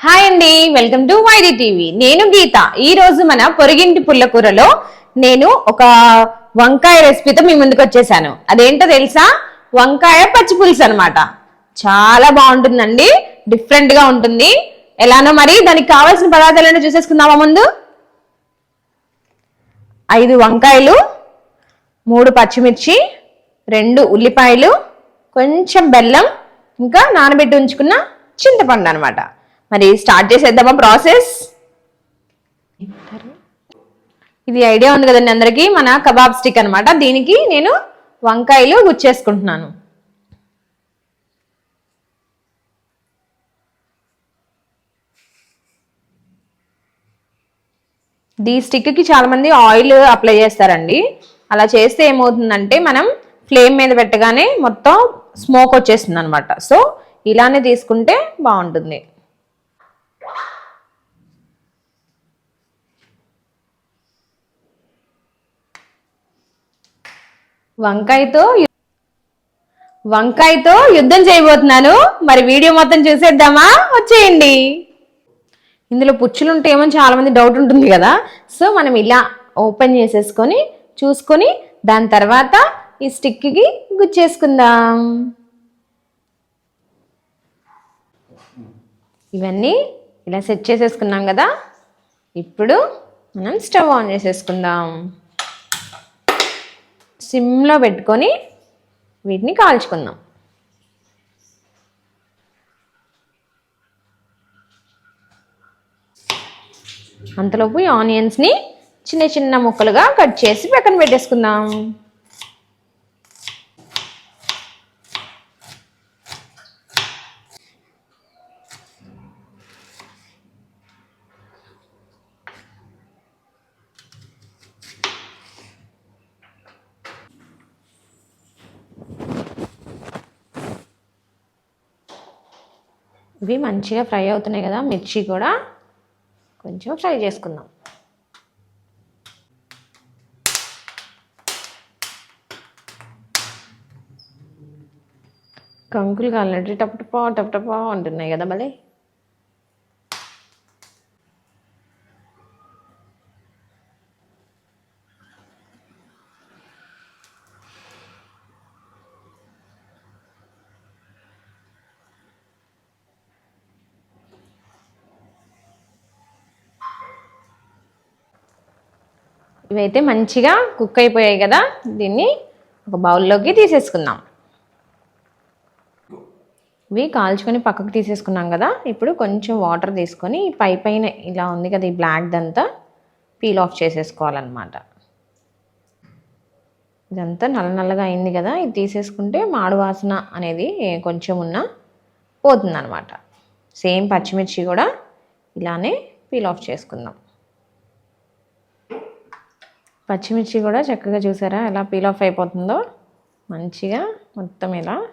Hi అండి welcome to YD TV. నేను గీత. ఈ రోజు మన పొరిగింటి పుల్లకూరలో నేను ఒక వంకాయ రెసిపీతో మీ ముందుకు వచ్చేసాను. అదేంటో తెలుసా? వంకాయ పచ్చి పులుసు అనమాట చాలా బాగుంటుందండి డిఫరెంట్గా ఉంటుంది. ఎలానో మరి దానికి కావాల్సిన పదార్థాలను చూసేసుకుందామా ముందు? ఐదు వంకాయలు మూడు పచ్చిమిర్చి రెండు ఉల్లిపాయలు కొంచెం బెల్లం ఇంకా నానబెట్టి ఉంచుకున్న చింతపండు అనమాట మరి స్టార్ట్ చేసేద్దామా ప్రాసెస్ ఇది ఐడియా ఉంది కదండి అందరికీ మన కబాబ్ స్టిక్ అనమాట దీనికి నేను వంకాయలు గుచ్చేసుకుంటున్నాను ఈ స్టిక్కి చాలా మంది ఆయిల్ అప్లై చేస్తారండి. అలా చేస్తే ఏమవుతుందంటే మనం ఫ్లేమ్ మీద పెట్టగానే మొత్తం స్మోక్ వచ్చేస్తుంది అనమాట సో ఇలానే తీసుకుంటే బాగుంటుంది. వంకాయతో వంకాయతో యుద్ధం చేయబోతున్నాను. మరి వీడియో మొత్తం చూసేద్దామా? వచ్చేయండి. ఇందులో పుచ్చులు ఉంటే ఏమో చాలా మంది డౌట్ ఉంటుంది కదా. సో మనం ఇలా ఓపెన్ చేసేసుకొని చూసుకొని దాని తర్వాత ఈ స్టిక్కి గుచ్చేసుకుందాం. ఇవన్నీ ఇలా సెట్ చేసేసుకున్నాం కదా. ఇప్పుడు మనం స్టవ్ ఆన్ చేసేసుకుందాం. సిమ్లో పెట్టుకొని వీటిని కాల్చుకుందాం. అంతలోపు ఈ ఆనియన్స్ని చిన్న చిన్న ముక్కలుగా కట్ చేసి పక్కన పెట్టేసుకుందాం. ఇవి మంచిగా ఫ్రై అవుతున్నాయి కదా మిర్చి కూడా కొంచెం ఫ్రై చేసుకుందాం. కంకులు కాలినట్టు టపటపా టపటపా ఉంటున్నాయి కదా భలే. ఇవైతే మంచిగా కుక్ అయిపోయాయి కదా దీన్ని ఒక బౌల్లోకి తీసేసుకుందాం. ఇవి కాల్చుకొని పక్కకు తీసేసుకున్నాం కదా ఇప్పుడు కొంచెం వాటర్ తీసుకొని పై పైన ఇలా ఉంది కదా ఈ బ్లాక్ దంతా పీల్ ఆఫ్ చేసేసుకోవాలన్నమాట. ఇదంతా నల్ల నల్లగా అయింది కదా ఇది తీసేసుకుంటే మాడు వాసన అనేది కొంచెం ఉన్న పోతుందన్నమాట. సేమ్ పచ్చిమిర్చి కూడా ఇలానే పీల్ ఆఫ్ చేసుకుందాం. పచ్చిమిర్చి కూడా చక్కగా చూసారా? ఎలా పీల్ ఆఫ్ అయిపోతుందో? మంచిగా మొత్తం ఇలా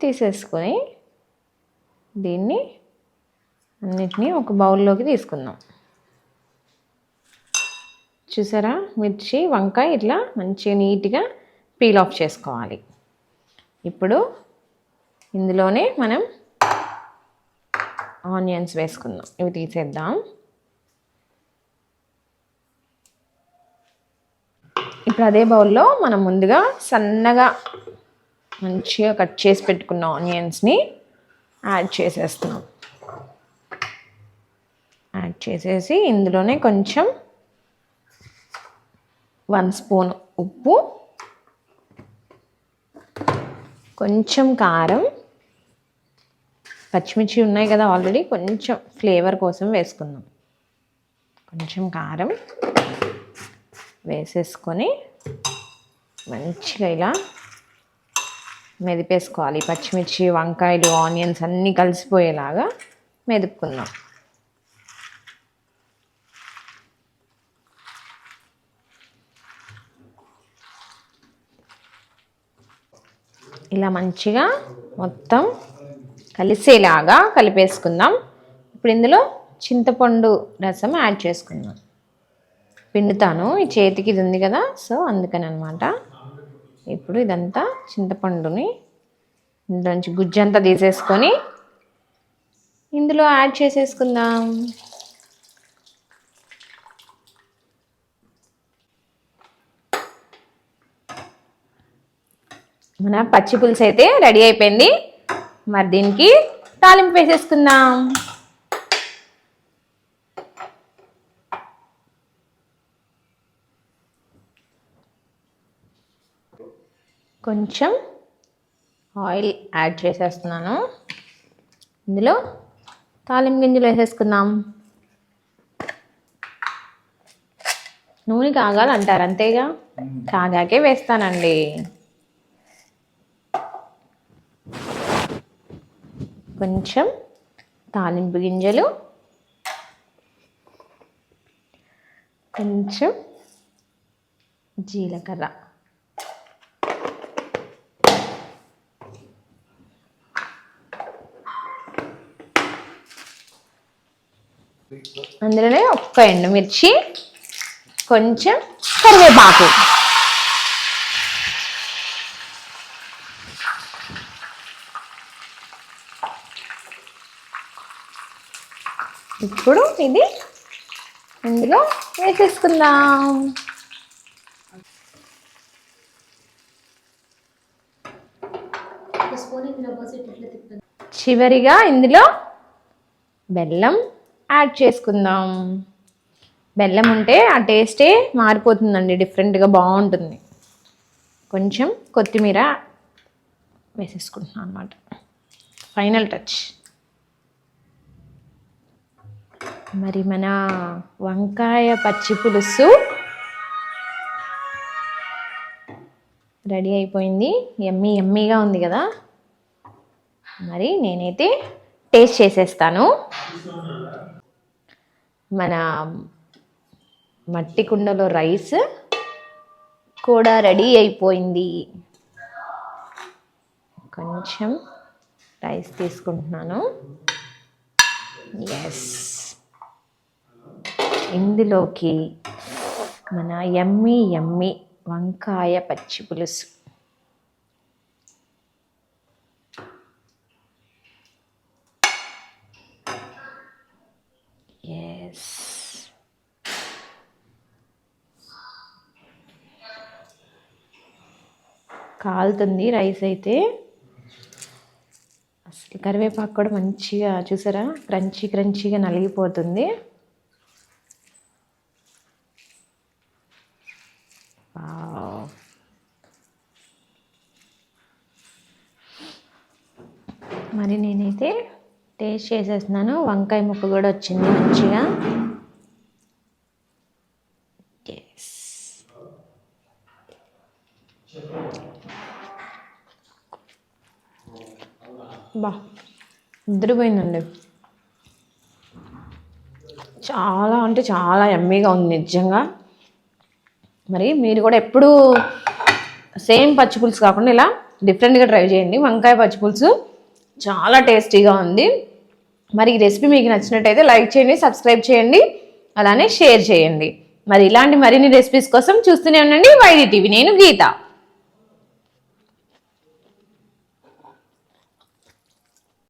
తీసేసుకొని దీన్ని అన్నిటినీ ఒక బౌల్లోకి తీసుకుందాం. చూసారా? మిర్చి వంకాయ ఇట్లా మంచిగా నీట్గా పీల్ ఆఫ్ చేసుకోవాలి. ఇప్పుడు ఇందులోనే మనం ఆనియన్స్ వేసుకుందాం. ఇవి తీసేద్దాం. ఇప్పుడు అదే బౌల్లో మనం ముందుగా సన్నగా మంచిగా కట్ చేసి పెట్టుకున్న ఆనియన్స్ని యాడ్ చేసేస్తున్నాం. యాడ్ చేసేసి ఇందులోనే కొంచెం వన్ స్పూన్ ఉప్పు కొంచెం కారం పచ్చిమిర్చి ఉన్నాయి కదా ఆల్రెడీ కొంచెం ఫ్లేవర్ కోసం వేసుకుందాం. కొంచెం కారం వేసేసుకొని మంచిగా ఇలా మెదిపేసుకోవాలి. పచ్చిమిర్చి వంకాయలు ఆనియన్స్ అన్నీ కలిసిపోయేలాగా మెదుపుకుందాం. ఇలా మంచిగా మొత్తం కలిసేలాగా కలిపేసుకుందాం. ఇప్పుడు ఇందులో చింతపండు రసం యాడ్ చేసుకుందాం. పిండుతాను. ఈ చేతికి ఇది ఉంది కదా సో అందుకని అనమాట ఇప్పుడు ఇదంతా చింతపండుని ఇందులోంచి గుజ్జంతా తీసేసుకొని ఇందులో యాడ్ చేసేసుకుందాం. మన పచ్చి పులుసు అయితే రెడీ అయిపోయింది. మరి దీనికి తాలింపు వేసేసుకుందాం. కొంచెం ఆయిల్ యాడ్ చేసేస్తున్నాను. ఇందులో తాలింపు గింజలు వేసేసుకుందాం. నూనె కాగాలంటారు అంతేగా? కాగాకే వేస్తానండి. కొంచెం తాలింపు గింజలు. కొంచెం జీలకర్ర. అందులోనే ఒక్క ఎండుమిర్చి కొంచెం కరివేపాకు. ఇప్పుడు ఇది ఇందులో వేసేసుకుందాం. చివరిగా ఇందులో బెల్లం యాడ్ చేసుకుందాం. బెల్లం ఉంటే ఆ టేస్టే మారిపోతుందండి డిఫరెంట్గా బాగుంటుంది. కొంచెం కొత్తిమీర వేసేసుకుంటున్నాను అనమాట ఫైనల్ టచ్. మరి మన వంకాయ పచ్చి పులుసు రెడీ అయిపోయింది. ఎమ్మీ ఎమ్మీగా ఉంది కదా. మరి నేనైతే టేస్ట్ చేసేస్తాను. మన మట్టి కుండలో రైస్ కూడా రెడీ అయిపోయింది. కొంచెం రైస్ తీసుకుంటున్నాను. ఎస్ ఇందులోకి మన ఎమ్మి ఎమ్మి వంకాయ పచ్చి పులుసు. ఎస్ కాలుతుంది రైస్ అయితే. అసలు కరివేపాకు కూడా మంచిగా చూసారా? క్రంచీ క్రంచీగా నలిగిపోతుంది. మరి నేనైతే టేస్ట్ చేసేస్తున్నాను. వంకాయ ముక్క కూడా వచ్చింది మంచిగా. బా నిద్రపోయిందండి. చాలా అంటే చాలా ఎమ్మీగా ఉంది నిజంగా. మరి మీరు కూడా ఎప్పుడూ సేమ్ పచ్చి పులుసు కాకుండా ఇలా డిఫరెంట్గా ట్రై చేయండి. వంకాయ పచ్చి పులుసు. చాలా టేస్టీగా ఉంది. మరి ఈ రెసిపీ మీకు నచ్చినట్టయితే లైక్ చేయండి సబ్స్క్రైబ్ చేయండి అలానే షేర్ చేయండి. మరి ఇలాంటి మరిన్ని రెసిపీస్ కోసం చూస్తూనే ఉండండి వైడి టీవీ. నేను గీత.